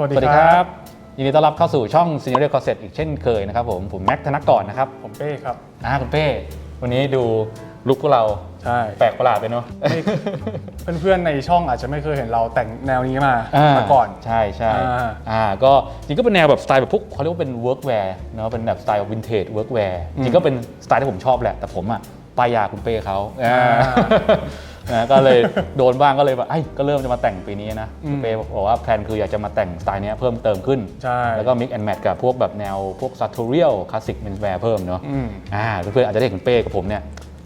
สวัสดีครับ ยินดีต้อนรับเข้าสู่ช่อง Senior Corset อีกเช่นเคยนะครับผม ผมแม็กธนกรนะครับผมเป้ครับอ่าคุณเป้ วันนี้ดูลุคพวกเราใช่แปลกประหลาดไปเนาะเพื่อนๆในช่องอาจจะไม่เคยเห็นเราแต่งแนวนี้มาอ่ามาก่อน ใช่ใช่อ่าอ่าก็จริงก็เป็นแนวแบบสไตล์แบบพวกเขาเรียกว่าเป็น workwear เนาะเป็นแบบสไตล์วินเทจ workwear จริงก็เป็นสไตล์ที่ผมชอบแหละแต่ผมอะป้ายยาคุณเป้เขาอ่า นะก็เลยโดนบ้างก็เลยแบบไอ้ยก็เริ่มจะมาแต่งปีนี้นะอืมคุณเป้บอกว่าแพลนคืออยากจะมาแต่งสไตล์เนี้ยเพิ่มเติมขึ้นใช่แล้วก็ mix and match กับพวกแบบแนวพวก sartorial classic menswear เพิ่มเนาะอืมอ่าเพื่อนๆอาจจะได้เห็นคุณเป้กับผมเนี่ย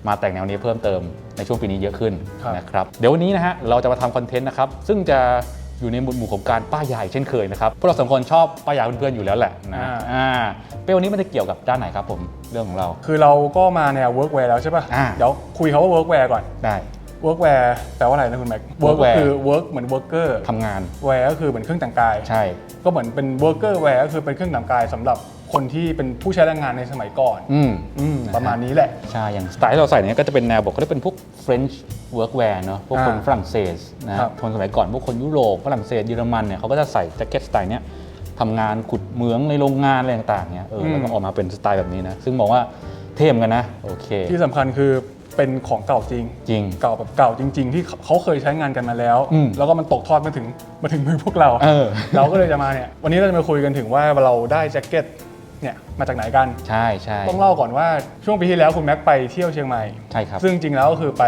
มาแต่งแนวนี้เพิ่มเติมในช่วงปีนี้เยอะขึ้นครับนะครับเดี๋ยววันนี้นะฮะเราจะมาทำคอนเทนต์นะครับซึ่งจะอยู่ในหมวดหมู่ของการป้ายยาอีกเช่นเคยนะครับพวกเราสองคนชอบป้ายยาเพื่อนๆอยู่แล้วแหละนะอ่าอ่าเป้วันนี้มันจะเกี่ยวกับด้านไหนครับผมเรื่องของเรา คือเราก็มาแนว workwear แล้วใช่ป่ะอ่าเดี๋ยวคุยเขาว่า workwear ก่อนได้ workwear แปลว่าอะไรนะคุณแม็ก work ก็ workwear คือ work เหมือน worker ทำงาน wear ก็คือเหมือนเครื่องแต่งกาย ใช่ ก็เหมือนเป็น worker wear ก็คือเป็นเครื่องแต่งกายสำหรับคนที่เป็นผู้ใช้แรงงานในสมัยก่อนอืม อืมประมาณนี้แหละ ใช่ อย่างสไตล์ที่เราใส่เนี่ยก็จะเป็นแนวบอกเขาเรียกเป็นพวก French workwear เนอะพวกคนอ่าฝรั่งเศสนะครับคนสมัยก่อนพวกคนยุโรปฝรั่งเศสเยอรมันเนี่ยเขาก็จะใส่แจ็คเก็ตสไตล์เนี้ยทำงานขุดเหมืองในโรงงานอะไรต่างๆเนี่ยเออแล้วก็ออกมาเป็นสไตล์แบบนี้นะ ซึ่งมองว่าเท่เหมอนกันนะ โอเค ที่สำคัญคือ เป็นของเก่าจริง จริง เก่าแบบเก่าจริง ๆ ที่เขาเคยใช้งานกันมาแล้ว อืมแล้วก็มันตกทอดมาถึงมาถึงมือพวกเราเออเราก็เลยจะมาเนี่ยวันนี้เราจะมาคุยกันถึงว่าเราได้แจ็คเก็ตเนี่ยมาจากไหนกัน ใช่ใช่ต้องเล่าก่อนว่าช่วงปีที่แล้วคุณแม็กไปเที่ยวเชียงใหม่ ใช่ครับ ซึ่งจริงแล้วก็คือไป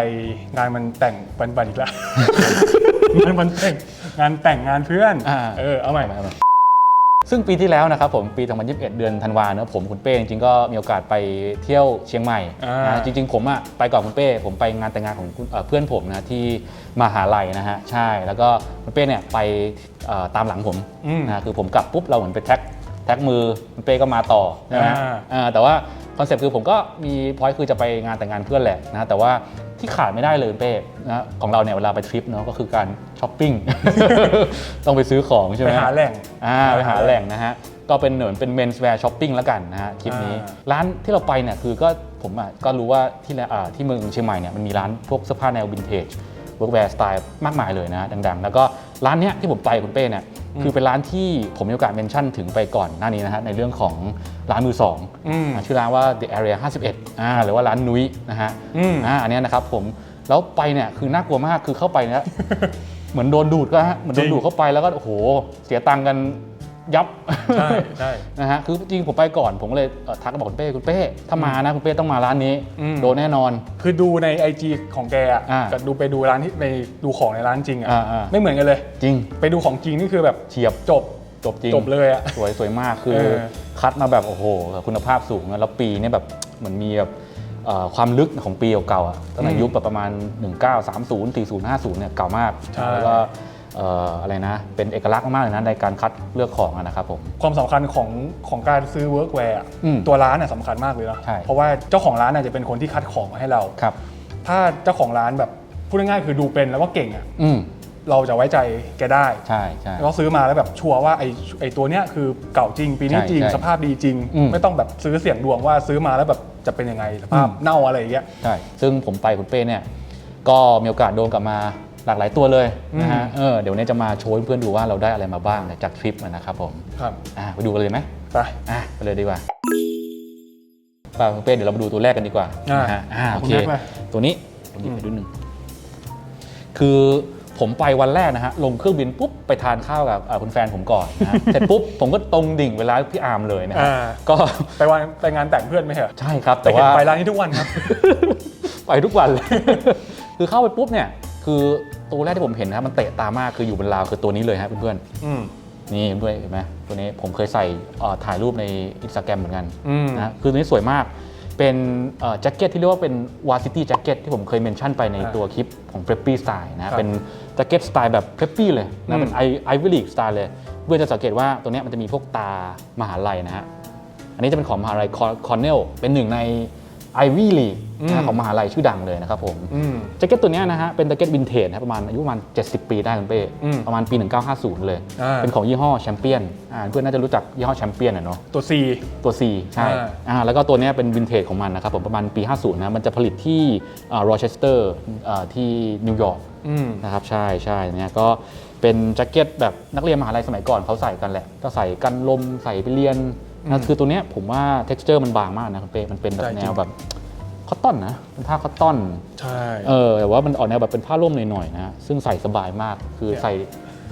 งานมันแต่งบันบันอีกแล้ว งานมันแต่งงานแต่งงานเพื่อน อ่าเออเอาใหม่เอามา ซึ่งปีที่แล้วนะครับผมปี 2021 เดือนธันวาเนอะผมคุณเป้จริงๆก็มีโอกาสไปเที่ยวเชียงใหม่อ่านะจริง ๆ ผมอะไปก่อนคุณเป้ผมไปงานแต่งงานของคุณเอ่อเพื่อนผมนะที่มหาลัยนะฮะใช่แล้วก็คุณเป้เนี่ยไปเอ่อตามหลังผมอืม นะคือผมกลับปุ๊บเราเหมือนไปแท็ก แท็กมือคุณเป้ก็มาต่อใช่ไหมอ่าอ่าแต่ว่าคอนเซ็ปต์คือผมก็มีพอยต์คือจะไปงานแต่งงานเพื่อนแหละนะแต่ว่าที่ขาดไม่ได้เลยคุณเป้นะของเราเนี่ยเวลาไปทริปเนาะก็คือการช้อปปิ้ง ต้องไปซื้อของใช่ไหไปมหาแหล่งอ่าไปหาแหล่งนะฮะก็เป็นเหมือนเป็น menswear shopping แล้วกันนะฮะคลิปนี้อ่าร้านที่เราไปเนี่ยคือก็ผมอะก็รู้ว่าที่แลอ่าที่เมืองเชียงใหม่เนี่ยมันมีร้านพวกเสื้อผ้าแนววินเทจ workwear สไตล์มากมายเลยนะฮะดังๆ แล้วก็ร้านเนี้ยที่ผมไปคุณเป้เนี่ย คือเป็นร้านที่ผมมีโอกาสเมนชั่นถึงไปก่อนหน้านี้นะฮะในเรื่องของร้านมือสองอืมอ่าชื่อร้านว่า The Area 51อ่าหรือว่าร้านนุ้ยนะฮะอืมอ่าอันเนี้ยนะครับผมแล้วไปเนี่ยคือน่ากลัวมากคือเข้าไปเนี่ย เหมือนโดนดูดก็ฮะเหมือนโดนดูดเข้าไปแล้วก็โอ้โหเสียตังค์กัน ยับใช่ใช่นะฮะคือจริงผมไปก่อนผมก็เลยเอ่อทักบอกคุณเป้คุณเป้ถ้ามานะคุณเป้ต้องมาร้านนี้ อืม โดนแน่นอน คือดูใน IG ของแกอะอ่ากับดูไปดูร้านที่ไปดูของในร้านจริงอะอ่าอ่าไม่เหมือนกันเลย จริง ไปดูของจริงนี่คือแบบเฉียบจบจบจริง จบเลยอะสวยสวยมากคือ เออคัดมาแบบโอ้โหคุณภาพสูงนะแล้วปีเนี่ยแบบเหมือนมีแบบเอ่อความลึกของปีเก่าๆอะตั้งแต่ยุคแบบประมาณ 1930 40 50เนี่ยเก่ามาก ใช่ แล้วก็ เอ่ออะไรนะ เป็นเอกลักษณ์มากๆเลยนะในการคัดเลือกของอะนะครับผม ความสำคัญของของการซื้อ workwear อะอืมตัวร้านน่ะสำคัญมากเลยนะใช่ เพราะว่าเจ้าของร้านน่ะจะเป็นคนที่คัดของมาให้เรา ครับ ถ้าเจ้าของร้านแบบพูดง่ายๆคือดูเป็นแล้วก็เก่งอะอืมเราจะไว้ใจแกได้ใช่ใช่ แล้วก็ซื้อมาแล้วแบบชัวร์ว่าไอ้ไอ้ตัวเนี้ยคือเก่าจริง ปีนี้ใช่จริง ใช่สภาพดีจริง อืมไม่ต้องแบบซื้อเสี่ยงดวงว่าซื้อมาแล้วแบบจะเป็นยังไงสภาพอืม เน่าอะไรอย่างเงี้ย ใช่ ซึ่งผมไปคุณเป้เนี่ย ก็มีโอกาสโดนกลับมา หลากหลายตัวเลยนะฮะอืมเออเดี๋ยววนนี้จะมาโชว์ให้เพื่อนดูว่าเราได้อะไรมาบ้างเนี่ยจากทริปนะครับผมครับอะไปดูกันเลยไหมไปอะไปเลยดีกว่าป่าคุณเป้เดี๋ยวเรามาดูตัวแรกกันดีกว่าอะนะฮะอ่าโอคุณเคแม็กซ์มาตัวนี้ผมหยิบไปดูหนึ่งคือผมไปวันแรกนะฮะลงเครื่องบินปุ๊บไปทานข้าวกับอ่าคุณแฟนผมก่อนนะฮะเสร็จปุ๊บผมก็ตรงดิ่งเวลาพี่อาร์มเลยนะฮะอ่าก็ไปวันไปงานแต่งเพื่อนไหมเหรอใช่ครับ แต่แต่เห็นว่าไปร้านนี้ทุกวันครับ ไปทุกวันเลยคือเข้าไปปุ๊บเนี่ยคือ ตัวแรกที่ผมเห็นนะครับมันเตะตามากคืออยู่บนราวคือตัวนี้เลยฮะเพื่อนอืม ๆนี่เพื่อนๆเห็นไหมตัวนี้ผมเคยใส่เอ่อถ่ายรูปในอินสตาแกรมเหมือนกันอืม นะคือตัวนี้สวยมากเป็นเอ่อแจ็คเก็ตที่เรียกว่าเป็นวาซิตี้แจ็คเก็ตที่ผมเคยเมนชั่นไปในอ่าตัวคลิปของ p r e p p y Style ครันะบเป็นแจ็คเก็ตสไตล์แบบ p r e p p y เลยอืนะมเป็นไอไอวิลีกสไตล์เลย เพื่อนจะสังเกตว่าตัวเนี้ยมันจะมีพวกตามหาลัยนะฮะ อันนี้จะเป็นของมหาลัยคอนเนลเป็นหนึ่งใน Ivy League อืมนะ ของมหาลัยชื่อดังเลยนะครับผมอืมแจ็คเก็ตตัวเนี้ยนะฮะเป็นแจ็คเก็ตวินเทจนะประมาณอายุประมาณ 70 ปีได้คุณเป้อืมประมาณปี 1950 เลยอ่าเป็นของยี่ห้อแชมเปี้ยนอ่าเพื่อนน่าจะรู้จักยี่ห้อแชมเปี้ยนอะเนาะตัว C ตัว C ใช่อ่าอ่าแล้วก็ตัวเนี้ยเป็นวินเทจของมันนะครับผมประมาณปี 50 นะมันจะผลิตที่โรเชสเตอร์ที่นิวยอร์กอืมนะครับใช่ใช่เนี่ยก็เป็นแจ็คเก็ตแบบนักเรียนมหาลัยสมัยก่อนเขาใส่กันแหละ ก็ใส่กันลมใส่ไปเรียนอืนะมคือตัวเนี้ยผมว่า t e x t อร์มันบางมากนะคุณเป้มันเป็นแบบใช่แนจริวงแบบ คอตตอนนะเป็นผ้าคอตตอนใช่ เออแต่ว่ามันออกแนวแบบเป็นผ้าร่มหน่อยๆนะซึ่งใส่สบายมากคือเนี่ยใส่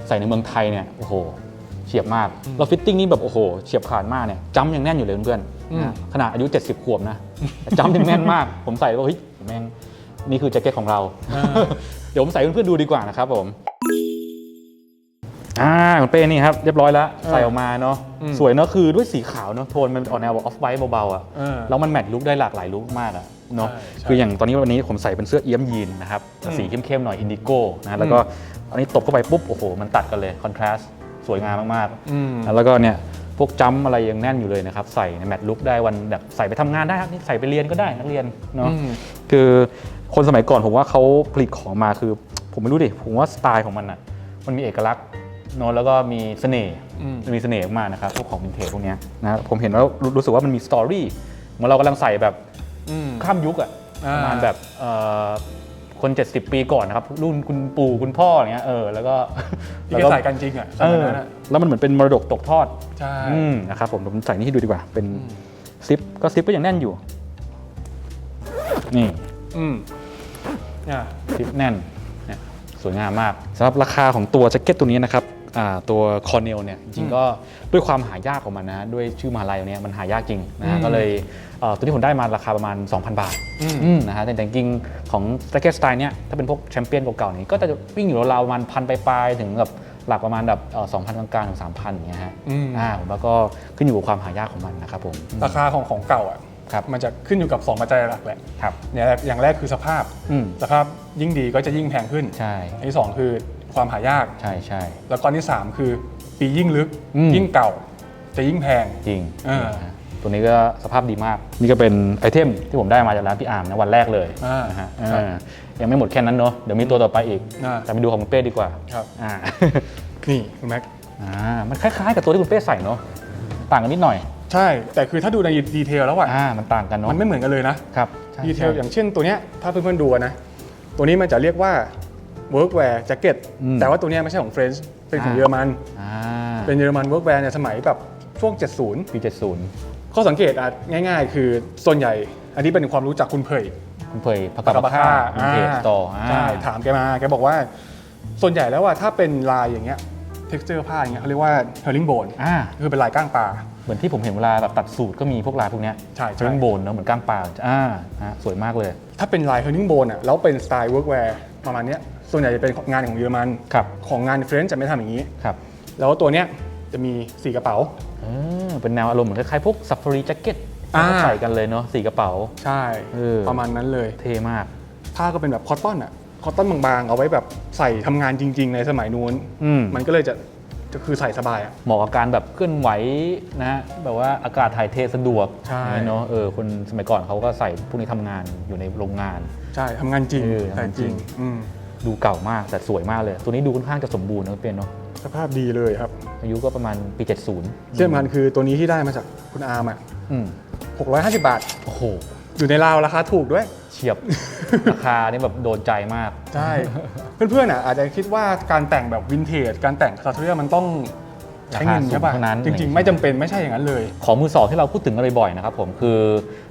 ใส่ในเมืองไทยเนี่ยโอ้โหเฉียบมากแล้วฟิตติ้งนี่แบบโอ้โหเฉียบขาดมากเนี่ยจำยังแน่นอยู่เลยเพื่อนๆอืมนะขนาดอายุ 70 ขวบนะแต่จำยังแน่นมาก ผมใส่แล้วเฮ้ยแม่งนี่คือแจ็คเก็ตของเราอ่าเดี๋ยวผมใส่ให้เพื่อนๆดูดีกว่านะครับผม อ่าคุณเป้นี่ครับเรียบร้อยแล้วเออใส่ออกมาเนาะอืมสวยเนาะคือด้วยสีขาวเนาะโทนมันออกแนวแบบออฟไวท์เบาๆอะเออแล้วมันแมทลุคได้หลากหลายลุคมากอะเนาะใช่ใช่คืออย่างตอนนี้วันนี้ผมใส่เป็นเสื้อเอี้ยมยีนนะครับอืมสีเข้มๆหน่อยอินดิโก้นะแล้วก็อันนี้ตบเข้าไปปุ๊บโอ้โหมันตัดกันเลยคอนทราสต์สวยงามมากๆอืมแล้วก็เนี่ยพวกจัมป์อะไรยังแน่นอยู่เลยนะครับใส่ในแมทลุคได้วันแบบใส่ไปทำงานได้ครับนี่ใส่ไปเรียนก็ได้นักเรียนเนาะอืมคือคนสมัยก่อนผมว่าเขาผลิตของมาคือ ผมไม่รู้ดิผมว่าสไตล์ของมันอะมันมีเอกลักษณ์ เนอะแล้วก็มีเสน่ห์อืมมันมีเสน่ห์มากนะครับพวกของวินเทจพวกเนี้ยนะผมเห็นแล้วรู้รู้สึกว่ามันมีสตอรี่เหมือนเรากำลังใส่แบบอืมข้ามยุคอะอ่าประมาณแบบเอ่อคน 70 ปีก่อนนะครับ รุ่นคุณปู่คุณพ่ออย่างเงี้ยเออแล้วก็ที่แกใส่กันจริงอะสเอมัยอนั้นอะแล้วมันเหมือนเป็นมรดกตกทอดใช่อืมนะครับผมผมใส่นี่ให้ดูดีกว่า เป็นซิปก็ซิปก็ยังแน่นอยู่ นี่อืมอ่าซิปแน่นเนี่ยสวยงามมากสำหรับราคาของตัวแจ็คเก็ตตัวนี้นะครับอ่า ตัวคอ r เนลเนี่ยจริงๆก็ด้วยความหายากของมันนะฮะด้วยชื่อมหาลัยเนี่ยมันหายากจริงนะฮะอืมก็เลยเอ่อตัวที่ผมได้มาราคาประมาณ 2,000 บาทอืมอืมนะฮะแต่จริงๆของแจ็คเก็ตสไตล์เนี่ยถ้าเป็นพวกแชมเปี้ยนเก่าๆนี่ก็จะวิ่งอยู่ราวๆประมาณพันปลายๆถึงแบบหลักประมาณแบบสองพันกลางๆถึงสามพันอย่างเงี้ยฮะอืมอ่าผมว่าก็ขึ้นอยู่กับความหายากของมันนะครับผมราคาของของเก่าอะครับมันจะขึ้นอยู่กับ 2 ปัจจัยหลักแหละครับเนี่ยอย่างแรกคือสภาพอืมสภาพยิ่งดีก็จะยิ่งแพงขึ้นใช่อันที่สองคือ ความหายาก ใช่ใช่แล้วก็อันที่สามคือปียิ่งลึกอืมยิ่งเก่าจะยิ่งแพง จริงอ่านะฮะตัวนี้ก็สภาพดีมาก นี่ก็เป็นไอเทมที่ผมได้มาจากร้านพี่อาร์มนะวันแรกเลยอ่านนะฮะครับอ่ายังไม่หมดแค่นั้นเนาะเดี๋ยวมีตัวต่อไปอีก อ่า แต่ไปดูของคุณเป้ดีกว่าครับอ่า นี่คุณแม็ก อ่ามันคล้ายๆ กับตัวที่คุณเป้ใส่เนาะต่างกันนิดหน่อยใช่ แต่คือถ้าดูในดีเทลแล้วอะอ่ามันต่างกันเนาะมันไม่เหมือนกันเลยนะ ครับใช่ดีเทลใช่อย่างเช่นตัวเนี้ยถ้าเพื่อนๆดูอะนะ ตัวนี้มันจะเรียกว่า workwear jacket อืม แต่ว่าตัวเนี้ยไม่ใช่ของเฟรนช์เป็นของอ่าเยอรมัน อ่าเป็นเยอรมัน workwear ในสมัยแบบช่วง 70 ปีเจ็ดศูนย์ข้อสังเกตอะง่าย ๆ คือส่วนใหญ่ อันนี้เป็นความรู้จากคุณเผยคุณเผยพักกับผ้าวินเทจต่ออ่าใช่ถามแกมาแกบอกว่า ส่วนใหญ่แล้วว่าถ้าเป็นลายอย่างเงี้ย texture ผ้าอย่างเงี้ยเขาเรียกว่า herringbone อ่าคือเป็นลายก้างปลา เหมือนที่ผมเห็นเวลาแบบตัดสูตรก็มีพวกลายพวกเนี้ยใช่ใช่ เรื่องโบนเนาะเหมือนก้างปลาอ่าฮะสวยมากเลย ถ้าเป็นลาย herringbone อะแล้วเป็นสไตล์ workwear ประมาณเนี้ยส่วนใหญ่จะเป็นงานของเยอรมันครับของงานเฟรนช์จะไม่ทำอย่างนี้ ครับแล้วตัวเนี้ยจะมีสีกระเป๋าเออเป็นแนวอารมณ์เหมือนคล้ายๆพวกซัฟฟารีแจ็คเก็ตอ่า ใส่กันเลยเนาะสีกระเป๋า ใช่เออ ประมาณนั้นเลยเท่มาก ผ้าก็เป็นแบบคอตตอนอะคอตตอนบางๆ เอาไว้แบบใส่ทำงานจริง ๆ ในสมัยนู้น อืม มันก็เลยจะ จะคือใส่สบายอะ เหมาะกับการแบบเคลื่อนไหวนะฮะแบบว่าอากาศถ่ายเทสะดวกใช่เนาะเออคนสมัยก่อนเขาก็ใส่พวกนี้ทำงานอยู่ในโรงงาน ใช่ทำงานจริงเออใส่ทำงานจจริริงงอืมดูเก่ามากแต่สวยมากเลย ตัวนี้ดูค่อนข้างจะสมบูรณ์นะเป็นเนาะสภาพดีเลยครับอายุก็ประมาณปี 70เรื่องมันคือตัวนี้ที่ได้มาจากคุณอาร์มอะอืม650 บาท โอ้โหอยู่ในราวราคาถูกด้วย เฉียบ ราคานี่แบบโดนใจมาก ใช่ เพื่อนๆอะอาจจะคิดว่าการแต่งแบบวินเทจการแต่งคาทเรียมันต้องใช้เงินราคาสูงใช่ป่ะเท่านั้นจริงๆ ไม่จำเป็นไม่ใช่อย่างนั้นเลย ของมือสองที่เราพูดถึงกันบ่อยๆนะครับผมคือ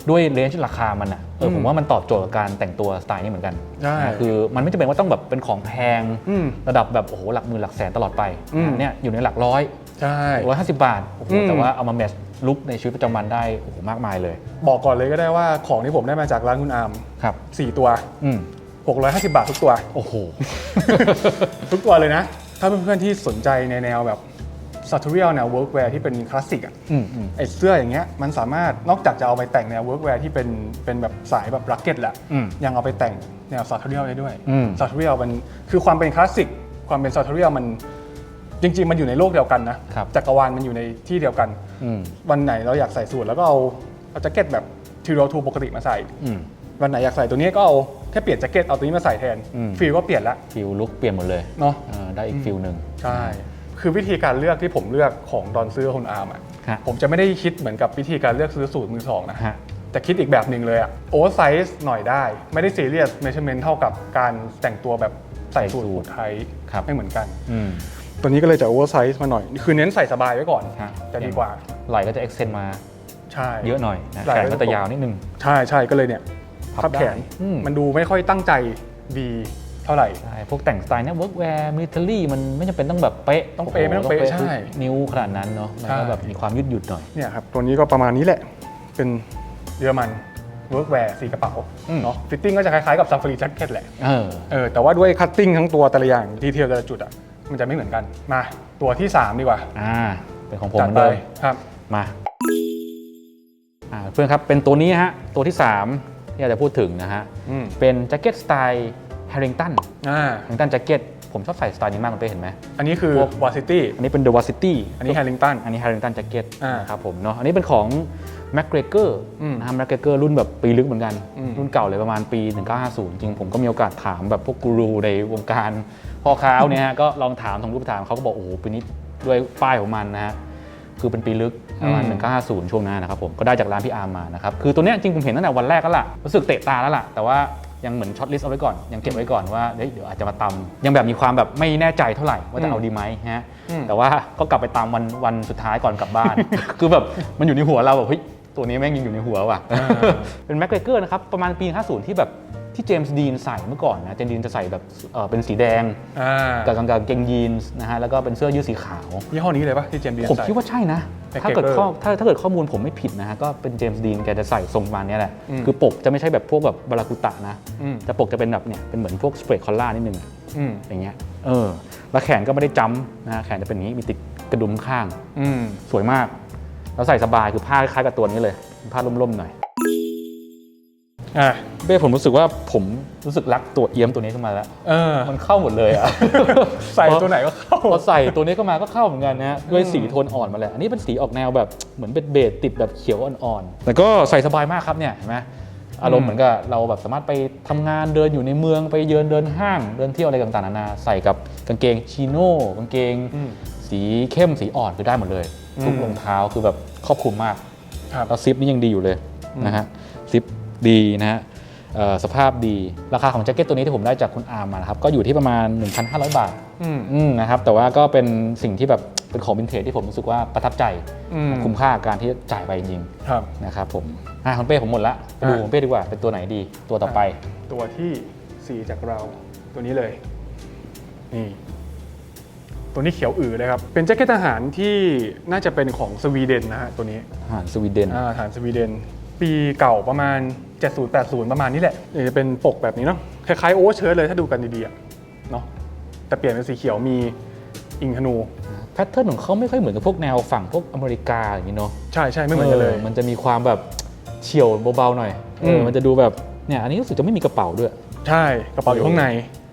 ด้วยเลนส์ราคามันอะเอออมผมว่ามันตอบโจทย์กับการแต่งตัวสไตล์นี้เหมือนกันใช่นะคือมันไม่จำเป็นว่าต้องแบบเป็นของแพงอืมระดับแบบโอ้โหหลักหมื่นหลักแสนตลอดไปอืมอันเนี่ยอยู่ในหลักร้อยใช่ร้อยห้าสิบบาทโอ้โหอืมแต่ว่าเอามาแมทช์ลุคในชีวิตประจำวันได้โอ้โหมากมายเลย บอกก่อนเลยก็ได้ว่าของที่ผมได้มาจากร้านคุณอาร์มครับสี่ตัวอืม 650 บาททุกตัว โอ้โห ทุกตัวเลยนะ ถ้าเพื่อนๆที่สนใจในแนวแบบ s a t u r i a l แนว workwear ที่เป็นคลาสสิกอะอืมอืม ไอเสื้ออย่างเงี้ยมันสามารถนอกจากจะเอาไปแต่งแนว workwear ที่เป็นเป็นแบบสายแบบรักเก็ตแหละอืมยังเอาไปแต่งแนว s a t u r i a l ได้ด้วยอืม s a t u r i a l มันคือความเป็นคลาสสิกความเป็น s a t u r i a l มันจริง ๆ มันอยู่ในโลกเดียวกันนะครับ จักรวาลมันอยู่ในที่เดียวกัน อืมวันไหนเราอยากใส่สูทแล้วก็เอาเอาแจ็คเก็ตแบบทีโรทูปกติมาใส่ อืม วันไหนอยากใส่ตัวนี้ก็เอา แค่เปลี่ยนแจ็คเก็ตเอาตัวนี้มาใส่แทนอืม ฟิลก็เปลี่ยนละฟิลลุกเปลี่ยนหมดเลยเนาะ เออได้อีกฟิลหนึ่ง ใช่ คือวิธีการเลือกที่ผมเลือกของตอนซื้อคุณอาร์มอะฮะผมจะไม่ได้คิดเหมือนกับวิธีการเลือกซื้อสูตรมือสองนะ ฮะ แต่คิดอีกแบบหนึ่งเลยอะโอเวอร์ไซส์หน่อยได้ ไม่ได้ซีเรียสเม r ร์เมนต์เท่ากับการแต่งตัวแบบใส่สูทใส่สูทผูไทยครับ ไม่เหมือนกัน อืมตัวนี้ก็เลยจะโอเวอร์ไซส์มาหน่อย คือเน้นใส่สบายไว้ก่อนฮะจะดีกว่า ไหล่ก็จะเอ็กเซนมา ใช่ เยอะหน่อยนะไหล่แขนก็ก็จะจะยาวนิดนึง ใช่ใช่ก็เลยเนี่ย พับพับแขนได้อืมมันดูไม่ค่อยตั้งใจดีเท่าไหร่ใช่พวกแต่งสไตล์เนี้ยเวิร์กแวร์มิลิเตอรี่มันไม่จำเป็นต้องแบบเป๊ะต้องเป๊ะไม่ต้องเป๊ะทุกใช่นิ้วขนาดนั้นเนาะมันใช่ก็แบบมีความยืดหยุ่นหน่อยเนี่ยครับตัวนี้ก็ประมาณนี้แหละเป็นเยอรมันเวิร์กแวร์สีกระเป๋าอืมเนาะฟิตติ้งก็จะคล้ายๆกับซัฟฟารีแจ็คเก็ตแหละเออเออแต่ว่าด้วยคัตติ้งทั้งตัวแต่ละอย่างดีเทลแต่ละจุดอะมันจะไม่เหมือนกันมา ตัวที่สามดีกว่าอ่าเป็นของผมจัดเหมือนไปเดิมครับมาอ่าเพื่อนครับเป็นตัวนี้ฮะตัวที่ 3 ที่อยากจะพูดถึงนะฮะ อืมเป็นแจ็คเก็ตสไตล์แฮร์ริงตันอ่าแฮร์ริงตันแจ็คเก็ตผมชอบใส่สไตล์นี้มากคุณเป้เห็นไหม อันนี้คือพวก วอซิตี้ อันนี้เป็น The Varsity อันนี้แฮร์ริงตัน อันนี้ Harrington Jacket อ่านะครับผมเนาะอันนี้เป็นของ McGregor อืมนะฮะ McGregor รุ่นแบบปีลึกเหมือนกัน อืม รุ่นเก่าเลยประมาณปี 1950 จริงผมก็มีโอกาสถามแบบพวกกูรูในวงการพ่อค้าเนี่ยฮะ ก็ลองถามทางรูปถามเขาก็บอก โอ้โหปีนี้ด้วยป้ายของมันนะฮะ คือเป็นปีลึกประมาณ1950ช่วงนั้นนะครับผมก็ได้จากร้านพี่อาร์มมานะครับคือตัวเนี้ยจริงผมเห็นตั้งแต่วันแรกแล้วล่ะรู้สึกเตะตาแล้วล่ะแต่ว่ายังเหมือนช็อตลิสต์เอาไว้ก่อน ยังเก็บไว้ก่อนว่าเฮ้ยเดี๋ยวอาจจะมาตำยังแบบมีความแบบไม่แน่ใจเท่าไหร่ว่าจะเอาดีไหมฮะอืมแต่ว่าก็กลับไปตามวันวันสุดท้ายก่อนกลับบ้าน คือแบบมันอยู่ในหัวเราแบบเฮ้ยตัวนี้แม่งยังอยู่ในหัวว่ะอ่าเป็นแม็กเกเกอร์นะครับประมาณปี 50 ที่แบบ ที่เจมส์ดีนใส่เมื่อก่อนนะเจมส์ดีนจะใส่แบบเอ่อเป็นสีแดงอ่ากับกางเกงยีนส์นะฮะแล้วก็เป็นเสื้อยืดสีขาว ยี่ห้อนี้เลยปะที่เจมส์ดีนผมใส่ คิดว่าใช่นะ Jacket ถ้าเกิดข้อถ้าถ้าเกิดข้อมูลผมไม่ผิดนะฮะ ก็เป็นเจมส์ดีนแกจะใส่ทรงประมาณเนี้ยแหละ อืมคือปกจะไม่ใช่แบบพวกแบบบารากุตะนะ อืม แต่ปกจะเป็นแบบเนี่ย เป็นเหมือนพวกสเปรดคอลล่านิดนึงอะอืมอย่างเงี้ย เออ แล้วแขนก็ไม่ได้จ้ำนะฮะแขนจะเป็นอย่างนี้ มีติดกระดุมข้าง อืม สวยมาก แล้วใส่สบายคือผ้าคล้ายกับตัวนี้เลยเป็นผ้าล่มๆหน่อย อ่าเบ้ผมรู้สึกว่าผมรู้สึกรักตัวเอี้ยมตัวนี้ขึ้นมาแล้ว เออ มันเข้าหมดเลยอะ ใส่ตัวไหนก็เข้า พอใส่ตัวนี้ก็มาก็เข้าเหมือนกันนะฮะด้วยสีโทนอ่อนมาเลยอันนี้เป็นสีออกแนวแบบเหมือนเป็นเบจติดแบบเขียวอ่อนๆแต่ก็ใส่สบายมากครับเนี่ยเห็นไหมอารมณ์เหมือนกับเราแบบสามารถไปทำงานเดินอยู่ในเมืองไปเดินเดินห้างเดินเที่ยวอะไรต่างๆนานาใส่กับกางเกงชิโน่กางเกงอืมสีเข้มสีอ่อนคือได้หมดเลย ทุกอืมรองเท้าคือแบบครอบคลุมมากครับแล้วซิปนี่ยังดีอยู่เลยนะฮะซิป ดีนะฮะเอ่อสภาพดีราคาของแจ็คเก็ตตัวนี้ที่ผมได้จากคุณอาร์มมานะครับก็อยู่ที่ประมาณ 1,500 บาทอืมอืมนะครับแต่ว่าก็เป็นสิ่งที่แบบเป็นของวินเทจที่ผมรู้สึกว่าประทับใจอืมคุ้มค่ากับการที่จ่ายไปจริงครับๆนะครับผมอะคุณเป้ผมหมดละไปดูอะของเป้ดีกว่าเป็นตัวไหนดีตัวต่อไป ตัวที่สี่จากเราตัวนี้เลยนี่ตัวนี้เขียวอือเลยครับ เป็นแจ็คเก็ตทหารที่น่าจะเป็นของสวีเดนนะฮะตัวนี้อาหารสวีเดนอ่าทหารสวีเดน ปีเก่าประมาณ 70-80 ประมาณนี้แหละนี่จะเป็นปกแบบนี้เนาะคล้ายๆโอเวอร์เชิ้ตเลยถ้าดูกันดีๆอะเนาะแต่เปลี่ยนเป็นสีเขียวมีอิงธนูแพทเทิร์นของเขาไม่ค่อยเหมือนกับพวกแนวฝั่งพวกอเมริกาอย่างนี้เนาะใช่ใช่ไม่เหมือนกันเลย มันจะมีความแบบเฉียวเบาๆหน่อยเออมมันจะดูแบบเนี่ยอันนี้รู้สึกจะไม่มีกระเป๋าด้วย ใช่กระเป๋าอยู่ข้างใน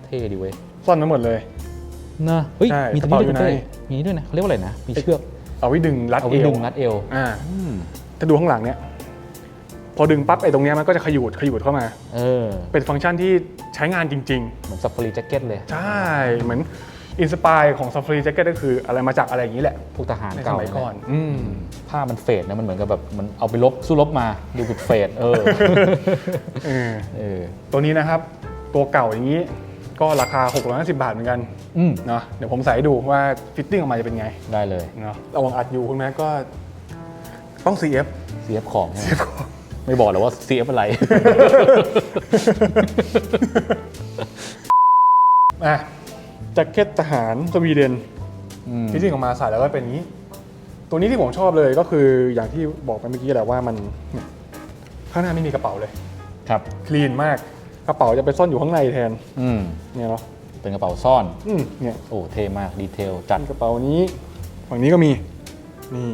เท่ดีเว้ยซ่อนไว้หมดเลยนะเฮ้ยใช่มีตัวนี้ด้วยกระคุณเป๋าอยู่เป้ในมีนี่ด้วยนะเขาเรียกว่าอะไรนะมีเชือกเอาไว้ดึงรัดเอาเอไว้วดึงรัดเอวอ่าอืมถ้าดูข้างหลังเนี่ยพ อดึงปั๊บไอ้ตรงเนี้ยมันก็จะขยูดขยูดเข้ามา เออเป็นฟังก์ชันที่ใช้งานจริง เหมือนซัฟฟารีแจ็คเก็ตเลย ๆ ใช่ เหมือนอินสปายของซัฟฟรีแจ็คเก็ตก็คืออะไรมาจากอะไรอย่างนี้แหละ พวกทหารในสเก่ามัยก่อนเยอืม ผ้ามันเฟดนะมันเหมือนกับแบบมันเอาไปลบสู้รบมาดูแบบเฟดเออ เออเออตัวนี้นะครับ ตัวเก่าอย่างนี้ก็ราคา 650 บาทเหมือนกันอืมเนาะเดี๋ยวผมใส่ให้ดูว่าฟิตติ้งออกมาจะเป็นไงได้เลยเนาะระวังอัดอยู่คุณแม่ก็ต้อง CF CF ของใช่ไหม ไม่บอกหรอกว่า CF อะไร อะแจ็คเก็ตทหารสวีเดนอืมฟิตติ้งออกมาใส่แล้วก็เป็นอย่างนี้ ตัวนี้ที่ผมชอบเลยก็คืออย่างที่บอกไปเมื่อกี้แหละว่ามันเนี่ยข้างหน้าไม่มีกระเป๋าเลย ครับ คลีนมากกระเป๋าจะไปซ่อนอยู่ข้างในแทนอืม เนี่ยเนาะเป็นกระเป๋าซ่อน อืมเนี่ย โอ้ เท่มาก ดีเทล จัดมีกระเป๋านี้ ฝั่งนี้ก็มี นี่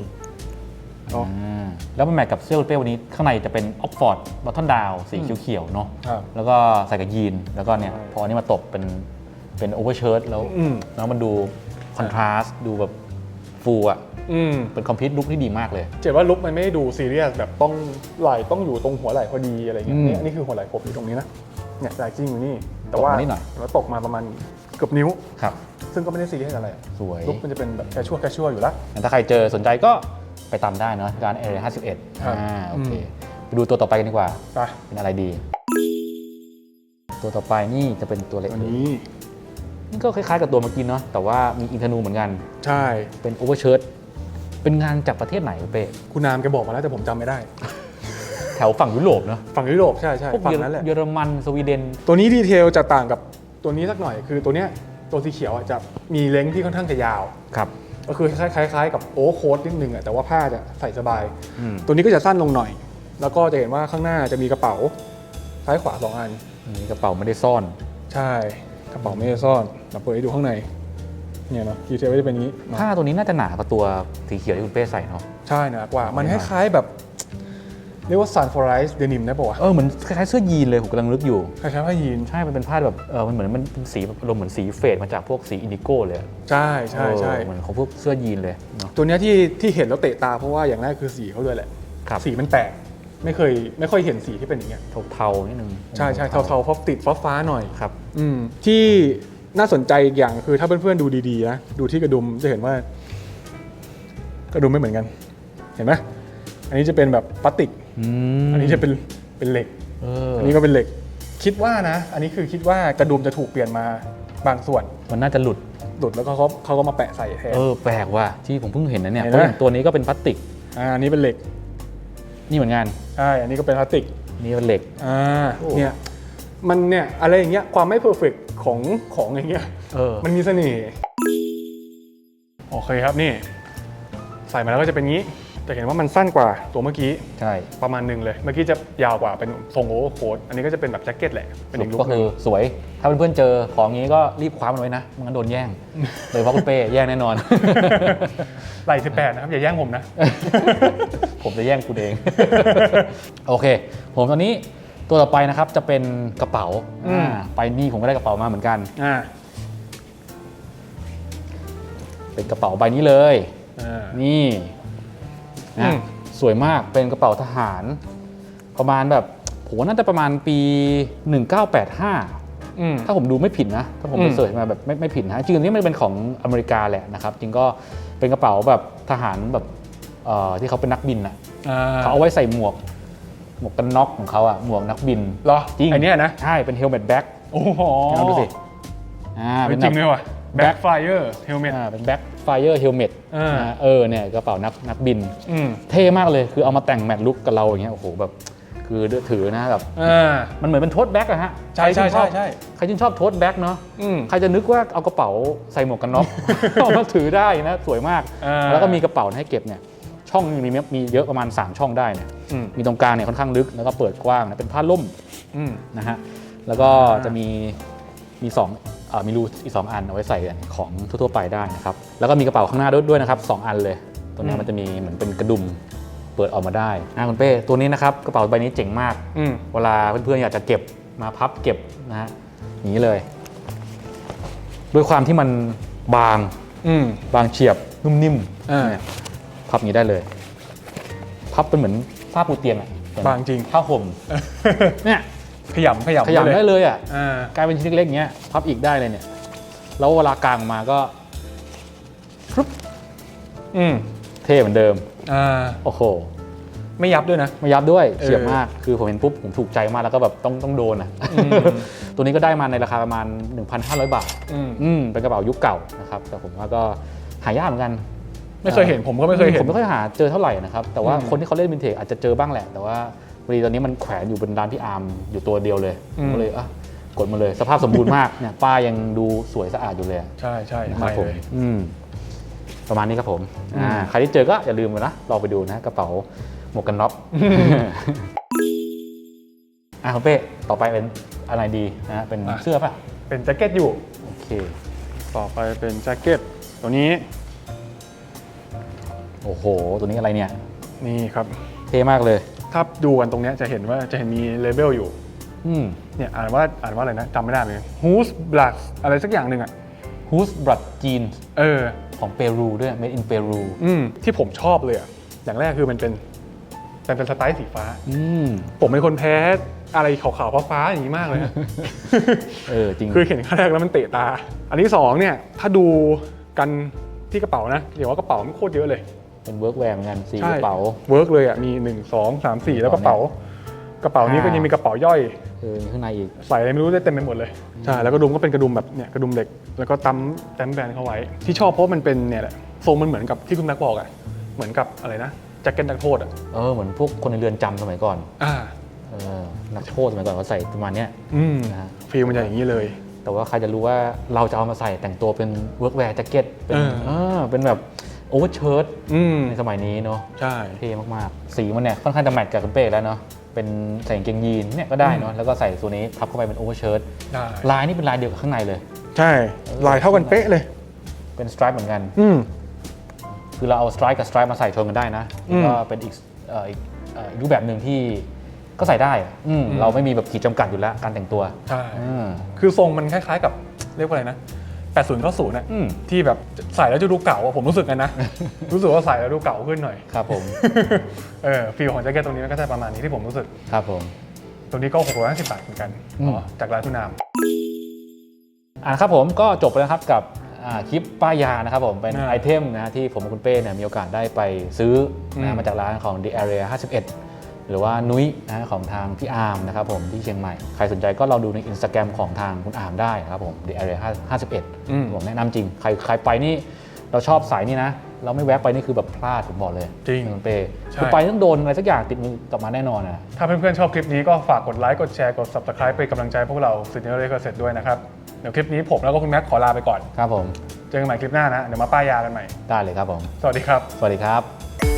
เนาะอ่าแล้วมันแมทกับเสื้อคุณเป้วันนี้ข้างในจะเป็นออกฟอร์ดบัตทอนดาวสีเขียวๆเนาะครับ แล้วก็ใส่กับยีนแล้วก็เนี่ยใช่พออันนี้มาตบเป็นเป็นโอเวอร์เชิ้ตแล้วอืม แล้วมันดูคอนทราสต์ดูแบบฟูอะอืม เป็นคอมพิวต์ลุกที่ดีมากเลย เจ็บว่าลุกมันไม่ได้ดูซีเรียสแบบต้องไหล่ต้องอยู่ตรงหัวไหล่พอดีอะไรเงี้ยอืมเนี่ยนี่คือหัวไหล่ผมอยู่ตรงนี้นะเนี่ยไหล่จริงอยู่นี่ แต่ว่าตกมานิดหน่อย แล้วตกมาประมาณเกือบนิ้ว ครับ ซึ่งก็ไม่ได้ซีเรียสอะไรสวย ลุกมันจะเป็นแบบแคชชัวแคชชัวอยู่แล้วงั้นถ้าใครเจอสนใจก็ ไปตามได้เนอะร้านเอห้าสิบเอ็ดครับ อ่าโอเคอืมไปดูตัวต่อไปกันดีกว่า ไปเป็นอะไรดี ตัวต่อไปนี่จะเป็นตัวเล็กตัวนี้ นี่ก็คล้ายๆกับตัวเมื่อกี้เนาะแต่ว่ามีอินทนูเหมือนกันใช่ เป็นโอเวอร์เชิร์ตเป็นงานจากประเทศไหนเป้คุณนามแกบอกมาแล้วแต่ผมจำไม่ได้ แถวฝั่งยุโรปเนาะฝั่งยุโรปใช่ใช่พวกฝั่งเยอรนั้นแหละ เยอรมันสวีเดน ตัวนี้ดีเทลจะต่างกับตัวนี้สักหน่อย คือตัวเนี้ยตัวสีเขียวอะจะมีเลงที่ค่อนข้างจะยาว ครับ ก็คือคล้ายๆคล้ายๆกับโอเวอร์โค้ดนิดนึงอะแต่ว่าผ้าจะใส่สบาย อืมตัวนี้ก็จะสั้นลงหน่อย แล้วก็จะเห็นว่าข้างหน้าจะมีกระเป๋า ซ้ายขวาสองอันมีกระเป๋าไม่ได้ซ่อน ใช่ กระเป๋าไม่ได้ซ่อนเราเปิดให้ดูข้างใน เนี่ยเนาะดีเทลก็จะเป็นอย่างนี้เนอะผ้าตัวนี้น่าจะหนากว่าตัวสีเขียวที่คุณเป้ใส่เนาะใช่นะกว่า มันไม่คมากล้ายๆแบบ เรียกว่า sun for rice denim ได้ปะวะ เออเหมือนคล้ายๆเสื้อยีนเลยผมกำลังนึกอยู่ คล้ายๆผ้ายีน ใช่ มันเป็นผ้าแบบเออมันเหมือนมันเป็นสีแบบอารมณ์เหมือนสีเฟดมาจากพวกสีอินดิโก้เลยอะใช่ใช่ใช่เออเหมือนของพวกเสื้อยีนเลยเนาะ ตัวเนี้ยที่ที่เห็นแล้วเตะตาเพราะว่าอย่างแรกคือสีเขาด้วยแหละ ครับ สีมันแปลกไม่เคยไม่ค่อยเห็นสีที่เป็นอย่างเงี้ยเทาๆนิดนึงใช่ใช่เทาๆเพราะติดฟ้าๆหน่อย ครับ อืมที่น่าสนใจอีกอย่างคือถ้าเพื่อนๆดูดีๆนะดูที่กระดุมจะเห็นว่ากระดุมไม่เหมือนกัน เห็นไหมอันนี้จะเป็นแบบพลาสติก อืมอันนี้จะเป็นเป็นเหล็กเอออันนี้ก็เป็นเหล็ก คิดว่านะ อันนี้คือคิดว่ากระดุมจะถูกเปลี่ยนมาบางส่วน มันน่าจะหลุดหลุดแล้วก็เขาเขาก็มาแปะใส่แทน เออแปลกว่ะที่ผมเพิ่งเห็นนะเนี่ยเห็นเพไหม ราะอย่างตัวนี้ก็เป็นพลาสติกอ่าอันนี้เป็นเหล็กนี่เหมือนกันใช่อันนี้ก็เป็นพลาสติก นี่เป็นเหล็ก อ่าโอ้ เนี่ยมันเนี่ยอะไรอย่างเงี้ยความไม่เพอร์เฟกของของอย่างเงี้ยเออมันมีเสน่ห์โอเคครับนี่ ใส่มาแล้วก็จะเป็นงี้ แต่เห็นว่ามันสั้นกว่าตัวเมื่อกี้ใช่ประมาณหนึ่งเลย เมื่อกี้จะยาวกว่าเป็นทรงโอเวอร์โค้ทอันนี้ก็จะเป็นแบบแจ็คเก็ตแหละเป็นอีกลุก็คหนึคืงอสวย ถ้าเพื่อนๆเจอของงี้ก็รีบคว้ามันไว้นะไมันงั้นโดนแย่งโดยเฉพาะคุณเป้แย่งแน่นอนไหล่18นะครับอย่าแย่งผมนะ ผมจะแย่งคุณเอง โอเค ผมตอนนี้ตัวต่อไปนะครับจะเป็นกระเป๋าอืมอ่าไปนี่ผมก็ได้กระเป๋ามาเหมือนกันอ่าเป็นกระเป๋าใบนี้เลยอ่านี่อื นะมสวยมากเป็นกระเป๋าทหาร ประมาณแบบผมว่าน่าจะประมาณปี 1985อืมถ้าผมดูไม่ผิดนะ ถ้าผมอืไปมเสิร์ชมาแบบไม่ไม่ผิดนะจริงๆอันนี้มันเป็นของอเมริกาแหละนะครับ จริงก็เป็นกระเป๋าแบบทหารแบบเอ่อที่เขาเป็นนักบินอะอ่าเขาเอาไว้ใส่หมวก หมวกกันน็อกของเขาอะหมวกนักบินเหรอจริงไอเนี้ยนะใช่เป็นเฮลเมตแบ็คโอ้โหลองดูสิอ่าเป็เป็นนจแบริบงเลยว่ะ Back backfire helmet อ่าเป็นแบ็คไฟเออร์เฮลเมต อ่าเออเนี่ยกระเป๋านักนักบิน อืมเท่มากเลยคือเอามาแต่งแมทลุกกับเราอย่างเงี้ยโอ้โหแบบคือถือนะแบบอ่า มันเหมือนเป็นโทสแบ็กอะฮะใช่ใช่ครที่อบใช่ใช่ ใครที่ชอบโทสแบ็กเนาะอืม ใครจะนึกว่าเอากระเป๋าใส่หมวกกันน็อก เอามาถือได้นะสวยมาก อ่า แล้วก็มีกระเป๋าให้เก็บเนี่ยช่องมีมีมีเยอะประมาณ 3 ช่องได้เนี่ยอืมมีตรงกลางเนี่ยค่อนข้างลึกแล้วก็เปิดกว้างนะเป็นผ้าล่มอืม นะฮะแล้วก็อ่าจะมีมีสองเอ่อ มีรูอีกสองอันเอาไว้ใส่ของทั่วๆไปได้นะครับ แล้วก็มีกระเป๋าข้างหน้าด้วยด้วยนะครับสองอันเลย ตัวเนี้ยมันจะมีเหมือนเป็นกระดุมเปิดออกมาได้นะคุณเป้ตัวนี้นะครับกระเป๋าใบนี้เจ๋งมากอืมเวลาเพื่อนๆอยากจะเก็บมาพับเก็บนะฮะอย่างนี้เลย ด้วยความที่มันบางอืมบางเฉียบนุ่มนิ่มอ่าเนี่ยพับอย่างนี้ได้เลย พับเป็นเหมือนผ้าปูเตียงอะบางจริงผ้าห่มเนี่ย ขยำขยำขยำได้เลยเลยอะอ่ากลายเป็นชิ้นเล็กๆอย่างเงี้ยพับอีกได้เลยเนี่ย แล้วเวลากางมาก็ฟรุบอืมเท่เหมือนเดิมอ่าโอ้โห ไม่ยับด้วยนะ ไม่ยับด้วยเออเฉียบมากคือผมเห็นปุ๊บผมถูกใจมากแล้วก็แบบต้องต้องโดนอะอืมตัวนี้ก็ได้มาในราคาประมาณ 1,500 บาทอืมอืมเป็นกระเป๋ายุคเก่านะครับ แต่ผมว่าก็หายากเหมือนกันไม่เคยเห็นผมก็ไม่เคยเห็น ผมไม่ค่อยหาเจอเท่าไหร่นะครับ แต่ว่าอืมคนที่เขาเล่นวินเทจอาจจะเจอบ้างแหละ แต่ว่า พอดีตอนนี้มันแขวนอยู่บนร้านพี่อาร์มอยู่ตัวเดียวเลยอืม ก็เลยอะกดมาเลยสภาพสมบูรณ์มากเนี่ยป้ายยังดูสวยสะอาดอยู่เลยอะใช่ใช่นะครับไม่ผมเลย อืมประมาณนี้ครับผมอืมอ่าใครที่เจอก็อย่าลืมนะลองไปดูนะกระเป๋าหมวกกันน็อกอะคุณเป้ต่อไปเป็นอะไรดีนะเป็นเสื้อป่ะเป็นแจ็คเก็ตอยู่ โอเค ต่อไปเป็นแจ็คเก็ตตัวนี้โอ้โห ตัวนี้อะไรเนี่ย นี่ครับ เท่มากเลย ถ้าดูกันตรงเนี้ยจะเห็นว่าจะเห็นมีเลเบลอยู่ อืมเนี่ยอ่านว่าอ่านว่าอะไรนะจำไม่ได้เลย Who's Black อะไรสักอย่างหนึ่งอะ Who's Blood Jeans เออ ของเปรูด้วย made in เปรูอืมที่ผมชอบเลยอะอย่างแรกคือมันเป็นมันเป็นสไตล์สีฟ้า อืมผมเป็นคนแพ้อะไรขาวๆฟ้าๆอย่างนี้มากเลยนะ เออจริง คือเห็นครั้งแรกแล้วมันเตะตา อันที่สองเนี่ยถ้าดูกันที่กระเป๋านะเดี๋ยวว่ากระเป๋ามันโคตรเยอะเลย เป็นเวิร์กแวร์เหมือนกันสีใช่กระเป๋า เวิร์กเลยอะมี 1 2 3 4 แล้วกระเป๋า กระเป๋านี้ก็ยังมีกระเป๋าย่อย เออมีข้างในอีก ใส่อะไรไม่รู้ได้เต็มไปหมดเลยใช่แล้วกระดุมก็เป็นกระดุมแบบเนี่ยกระดุมเหล็ก แล้วก็ตั้มแต้มแบนเข้าไว้ ที่ชอบเพราะมันเป็นเนี่ยแหละทรงมันเหมือนกับที่คุณแม็กบอกอะเหมือนกับอะไรนะแจ็คเก็ตนักโทษอะเออเหมือนพวกคนในเรือนจำสมัยก่อนอ่าเออนักโทษสมัยก่อนเขาใส่ประมาณเนี้ยอืมนะฮะฟีลมันจะอย่างนี้เลย แต่ว่าใครจะรู้ว่าเราจะเอามาใส่แต่งตัวเป็นเวิร์กแวร์แจ็คเก็ตเป็นเออเออเป็นแบบ โอเวอร์เชิ้ตอืมในสมัยนี้เนาะใช่เท่มากๆ สีมันเนี่ยค่อนข้างจะแมทกับคุณเป้แล้วเนาะเป็นใส่กางเกงยีนเนี่ยก็ได้เนาะแล้วก็ใส่ตัวนี้พับเข้าไปเป็นโอเวอร์เชิ้ตได้ลายนี่เป็นลายเดียวกับข้างในเลย ใช่ลายเท่ากันเป๊ะเลย เป็นสไตรป์เหมือนกัน อืมคือเราเอาสไตรป์กับสไตรป์มาใส่ชนกันได้นะอืมก็เป็นอีกเอ่ออีกเอ่ออีกรูปแบบหนึ่งที่ก็ใส่ได้อะอืมอืมเราไม่มีแบบขีดจำกัดอยู่แล้วการแต่งตัวใช่ อืม คือทรงมันคล้ายๆกับเรียกว่าอะไรนะ 80 90น่ะอืม ที่แบบใส่แล้วจะดูเก่าอะผมรู้สึกกันนะ รู้สึกว่าใส่แล้วดูเก่าขึ้นหน่อย ครับผม เออฟีลของแจ็คเก็ตตรงนี้มันก็จะประมาณนี้ที่ผมรู้สึก ครับผมตรงนี้ก็650บาทเหมือนกันอืมอ๋อจากร้านทุนาม อ่าครับผมก็จบไปแล้วครับกับอ่าคลิปป้ายยานะครับผมเป็นอ่าไอเทมนะที่ผมกับคุณเป้เนี่ยมีโอกาสได้ไปซื้ออืมนะมาจากร้านของ The Area 51 หรือว่านุ้ยนะของทางพี่อาร์มนะครับผมที่เชียงใหม่ ใครสนใจก็ลองดูในอินสตาแกรมของทางคุณอาร์มได้นะครับผม The Area 51อืมผมแนะนำจริง ใครใครไปนี่เราชอบสายนี่นะ เราไม่แวะไปนี่คือแบบพลาดผมบอกเลยจริงคุณเป้ใช่คือไปต้องโดนอะไรสักอย่างติดมือกลับมาแน่นอนนะถ้าเพื่อนๆชอบคลิปนี้ก็ฝากกดไลค์กดแชร์กด subscribe เป็นกำลังใจพวกเราสุดยอดเลยก็เสร็จด้วยนะครับเดี๋ยวคลิปนี้ผมแล้วก็คุณแม็กขอลาไปก่อนครับผมเจอกันใหม่คลิปหน้านะเดี๋ยวมาป้ายยากันใหม่ได้เลยครับผมสวัสดีครับ สวัสดีครับ